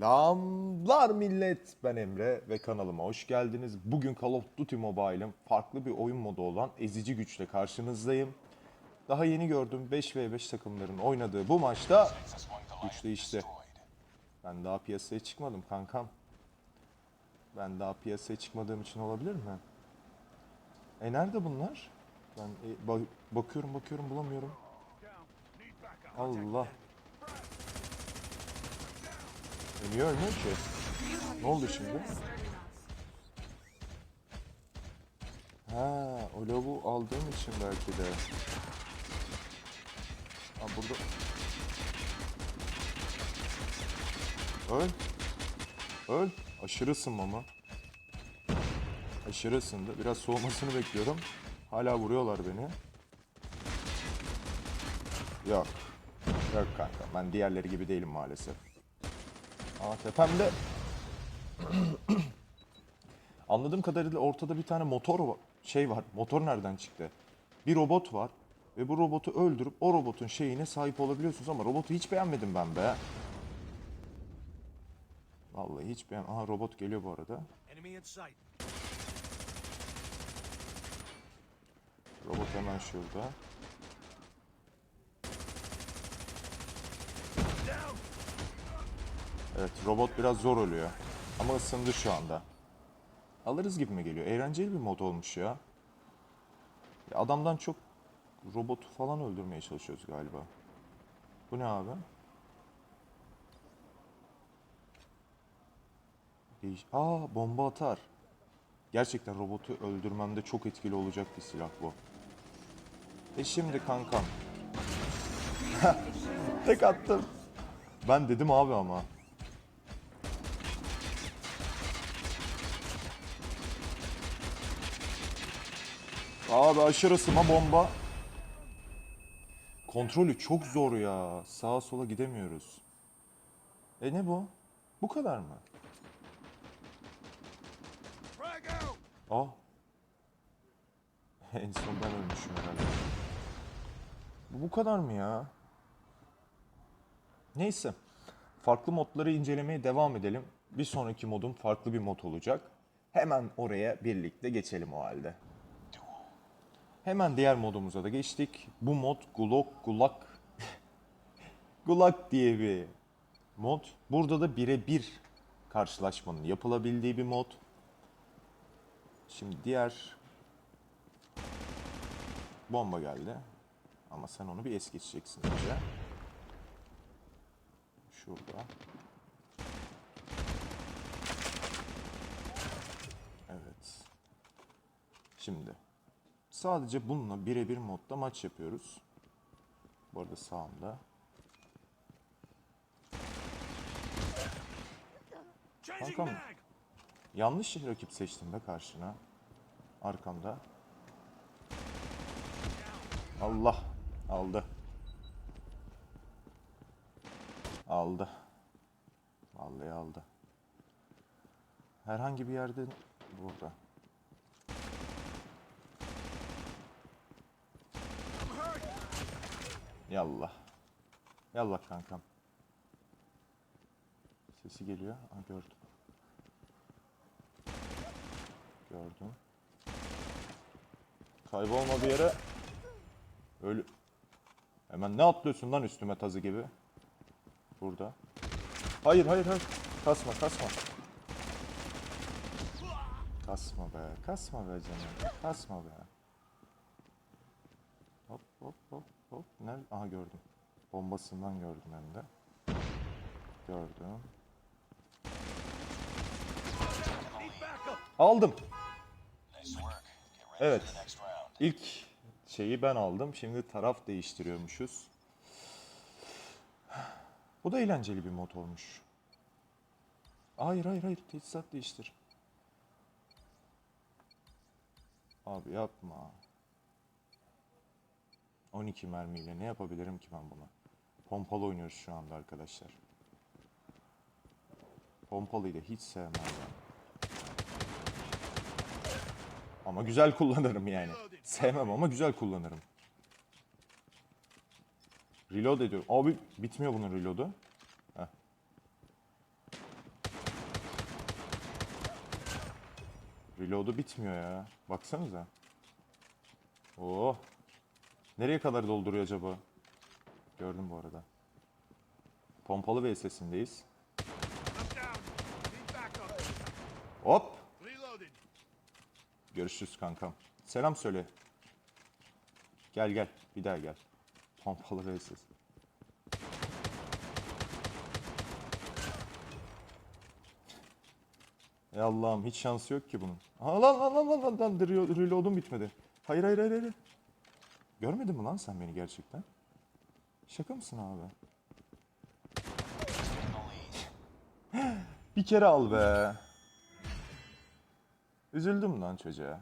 Selamlar millet. Ben Emre ve kanalıma hoş geldiniz. Bugün Call of Duty Mobile'ın farklı bir oyun modu olan Ezici Güç'le karşınızdayım. Daha yeni gördüm 5v5 takımların oynadığı bu maçta güç değişti. Ben daha piyasaya çıkmadım kankam. Ben daha piyasaya çıkmadığım için olabilir mi? E nerede bunlar? Ben e, ba- bakıyorum bakıyorum bulamıyorum. Allah. E niye ölmüyor ki? Ne oldu şimdi? Ha, o lavu aldığım için belki de. Ha burada... Öl. Öl. Aşırı ısınma mı? Aşırı ısındı. Biraz soğumasını bekliyorum. Hala vuruyorlar beni. Yok. Yok kanka. Ben diğerleri gibi değilim maalesef. Aa tepemde. Anladığım kadarıyla ortada bir tane motor var. Şey var. Motor nereden çıktı? Bir robot var. Ve bu robotu öldürüp o robotun şeyine sahip olabiliyorsunuz ama robotu hiç beğenmedim ben be. Vallahi hiç beğen... Aha robot geliyor bu arada. Robot hemen şurada. Evet robot biraz zor oluyor. Ama ısındı şu anda. Alırız gibi mi geliyor? Eğlenceli bir mod olmuş ya. Ya Adamdan çok robotu falan öldürmeye çalışıyoruz galiba. Bu ne abi? Değiş Aa bomba atar. Gerçekten robotu öldürmemde çok etkili olacak bir silah bu. E şimdi kankam. Tek attım. Ben dedim abi ama. Abi aşırı ısıma bomba. Kontrolü çok zor ya. Sağa sola gidemiyoruz. E ne bu? Bu kadar mı? Ah. en son ben ölmüşüm herhalde. Bu bu kadar mı ya? Neyse. Farklı modları incelemeye devam edelim. Bir sonraki modum farklı bir mod olacak. Hemen oraya birlikte geçelim o halde. Hemen diğer modumuza da geçtik. Bu mod Gulok Gulak Gulak diye bir mod. Burada da birebir karşılaşmanın yapılabildiği bir mod. Şimdi diğer bomba geldi. Ama sen onu bir es geçeceksin önce. Şurada. Evet. Şimdi sadece bununla birebir modda maç yapıyoruz. Bu arada sağımda. Kankam. Yanlış rakip seçtim be karşına. Arkamda. Allah. Aldı. Aldı. Vallahi aldı. Herhangi bir yerde burada. Yallah. Yallah kankam. Sesi geliyor. Ha, gördüm. Gördüm. Kaybolma bir yere. Ölü. Hemen ne atlıyorsun lan üstüme tazı gibi? Burada. Hayır hayır hayır. Kasma kasma. Kasma be. Kasma be canım. Kasma be. Hop hop hop hop. Nerede? Aha gördüm. Bombasından gördüm hem de. Gördüm. Aldım. Evet. İlk şeyi ben aldım. Şimdi taraf değiştiriyormuşuz. Bu da eğlenceli bir mod olmuş. Hayır hayır hayır. Teçhizat değiştir. Abi yapma. 12 mermiyle ne yapabilirim ki ben buna? Pompalı oynuyoruz şu anda arkadaşlar. Pompalıyı da hiç sevmem ben. Ama güzel kullanırım yani. Sevmem ama güzel kullanırım. Reload ediyorum. Abi bitmiyor bunun reloadu. Heh. Reloadu bitmiyor ya. Baksanıza. Oh. Nereye kadar dolduruyor acaba? Gördüm bu arada. Pompalı backup. Hop. Görüşürüz kankam. Selam söyle. Gel gel. Bir daha gel. Pompalı VS'si. Ey Allah'ım hiç şansı yok ki bunun. Aa, lan lan lan lan lan lan Relo- reload'um bitmedi. Hayır hayır hayır hayır. Görmedin mi lan sen beni gerçekten? Şaka mısın abi? Bir kere al be. Üzüldüm lan çocuğa.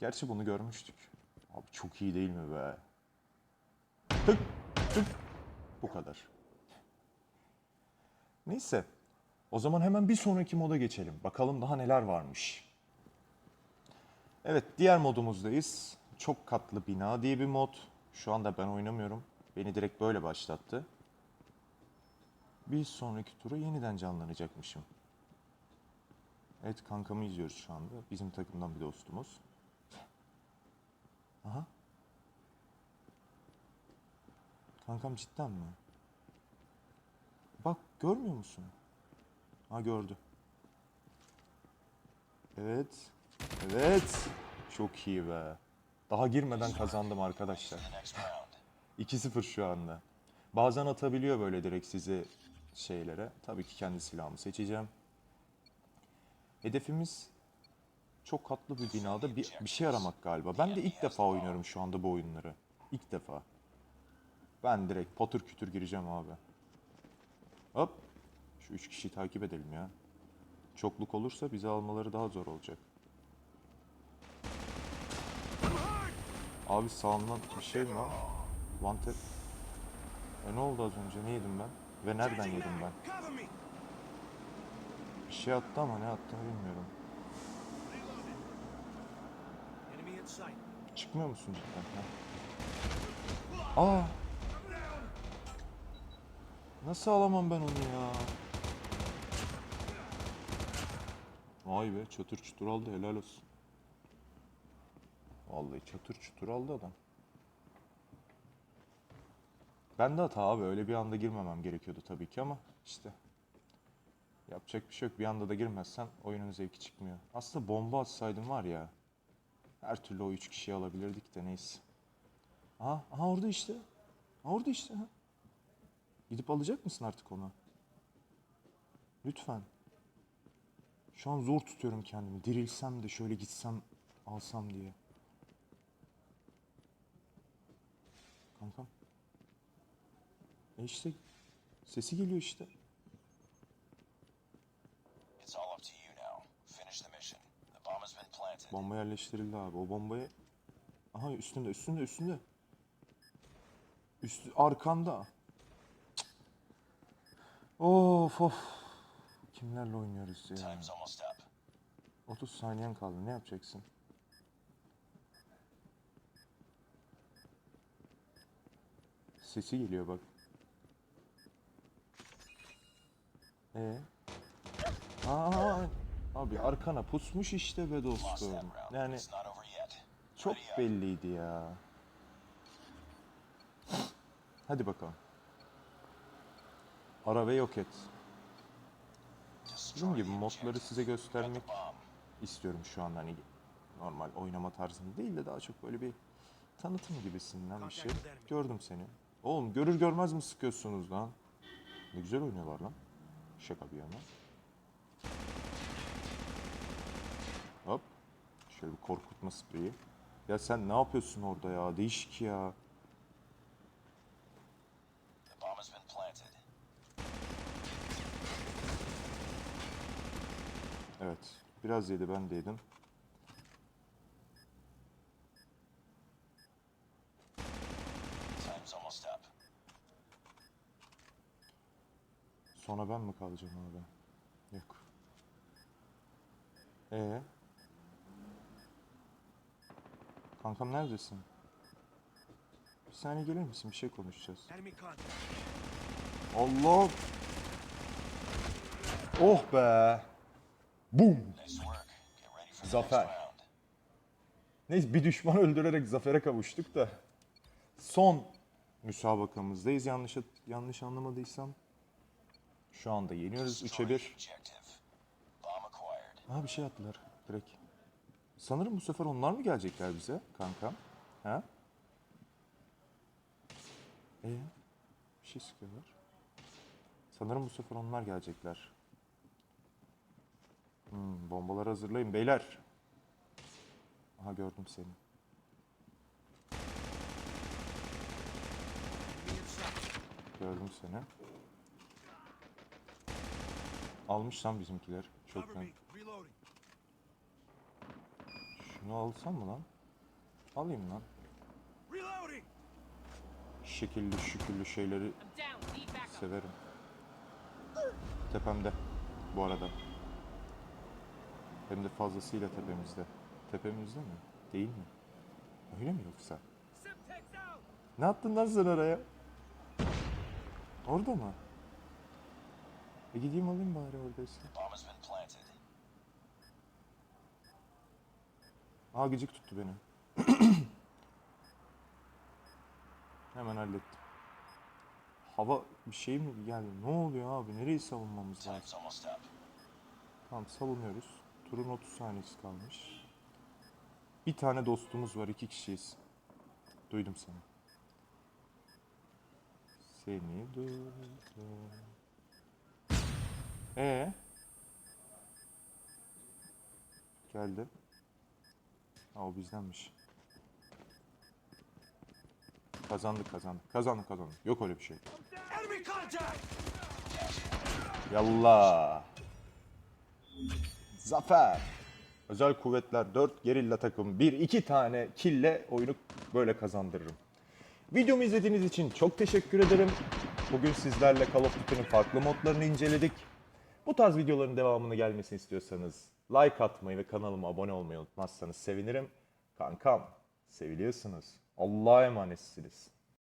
Gerçi bunu görmüştük. Abi çok iyi değil mi be? Tık tık. Bu kadar. Neyse. O zaman hemen bir sonraki moda geçelim. Bakalım daha neler varmış. Evet, diğer modumuzdayız. Çok katlı bina diye bir mod. Şu anda ben oynamıyorum. Beni direkt böyle başlattı. Bir sonraki tura yeniden canlanacakmışım. Evet kankamı izliyoruz şu anda. Bizim takımdan bir dostumuz. Aha. Kankam cidden mi? Bak görmüyor musun? Ha gördü. Evet. Evet. Çok iyi be. Daha girmeden kazandım arkadaşlar. 2-0 şu anda. Bazen atabiliyor böyle direkt sizi şeylere. Tabii ki kendi silahımı seçeceğim. Hedefimiz çok katlı bir binada bir, bir şey aramak galiba. Ben de ilk defa oynuyorum şu anda bu oyunları. İlk defa. Ben direkt patır kütür gireceğim abi. Hop. Şu üç kişiyi takip edelim ya. Çokluk olursa bizi almaları daha zor olacak. Abi sağımdan bir şey mi var? Tap. E ne oldu az önce? Ne yedim ben? Ve nereden yedim ben? Bir şey attı ama ne attığını bilmiyorum. Çıkmıyor musun cidden? Ha? Aa! Nasıl alamam ben onu ya? Vay be çatır çutur aldı helal olsun. Vallahi çatır çutur aldı adam. Ben de hata abi öyle bir anda girmemem gerekiyordu tabii ki ama işte yapacak bir şey yok. Bir anda da girmezsen oyunun zevki çıkmıyor. Aslında bomba atsaydım var ya her türlü o üç kişiyi alabilirdik de neyse. Aha, aha orada işte. Aha orada işte. Ha. Gidip alacak mısın artık onu? Lütfen. Şu an zor tutuyorum kendimi. Dirilsem de şöyle gitsem alsam diye. Kankam. E işte sesi geliyor işte. It's all up to you now. Finish the mission. The bomb has been planted. Bomba yerleştirildi abi. O bombayı... Aha üstünde, üstünde, üstünde. Üstü, arkanda. Cık. Of of. Kimlerle oynuyoruz ya? Time's almost up. 30 saniyen kaldı. Ne yapacaksın? Sesi geliyor bak. E. Aa, abi arkana pusmuş işte be dostum. Yani çok belliydi ya. Hadi bakalım. Ara ve yok et. Dediğim gibi modları size göstermek istiyorum şu an hani normal oynama tarzında değil de daha çok böyle bir tanıtım gibisinden bir şey. Gördüm seni. Oğlum görür görmez mi sıkıyorsunuz lan? Ne güzel oynuyorlar lan. Şaka bir yana. Hop. Şöyle bir korkutma spreyi. Ya sen ne yapıyorsun orada ya? Değişik ya. Evet. Biraz yedi ben de yedim. Sonra ben mi kalacağım orada? Yok. Ee? Kankam neredesin? Bir saniye gelir misin? Bir şey konuşacağız. Allah! Oh be! Boom. Zafer. Neyse bir düşman öldürerek zafere kavuştuk da. Son müsabakamızdayız yanlış yanlış anlamadıysam. Şu anda yeniyoruz 3'e Destroy 1. the objective. Bomb acquired. Ha bir şey attılar direkt. Sanırım bu sefer onlar mı gelecekler bize kankam? Ha? Ee, bir şey sıkıyorlar. Sanırım bu sefer onlar gelecekler. Hmm, bombaları hazırlayın beyler. Aha gördüm seni. Gördüm seni. Almış lan bizimkiler. Çok net. Şunu alsam mı lan? Alayım lan. Şekilli şüküllü şeyleri severim. Tepemde bu arada. Hem de fazlasıyla tepemizde. Tepemizde mi? Değil mi? Öyle mi yoksa? Ne yaptın lan sen oraya? Orada mı? E gideyim alayım bari oradaysa. Aa gıcık tuttu beni. Hemen hallettim. Hava bir şey mi geldi? Ne oluyor abi? Nereyi savunmamız lazım? Tamam savunuyoruz. Turun 30 saniyesi kalmış. Bir tane dostumuz var. iki kişiyiz. Duydum seni. Seni duydum. Ee? Geldi. Ha o bizdenmiş. Kazandık kazandık. Kazandık kazandık. Yok öyle bir şey. Yallah. Zafer. Özel kuvvetler 4, gerilla takım 1, 2 tane kille oyunu böyle kazandırırım. Videomu izlediğiniz için çok teşekkür ederim. Bugün sizlerle Call of Duty'nin farklı modlarını inceledik. Bu tarz videoların devamını gelmesini istiyorsanız like atmayı ve kanalıma abone olmayı unutmazsanız sevinirim. Kankam, seviliyorsunuz. Allah'a emanetsiniz.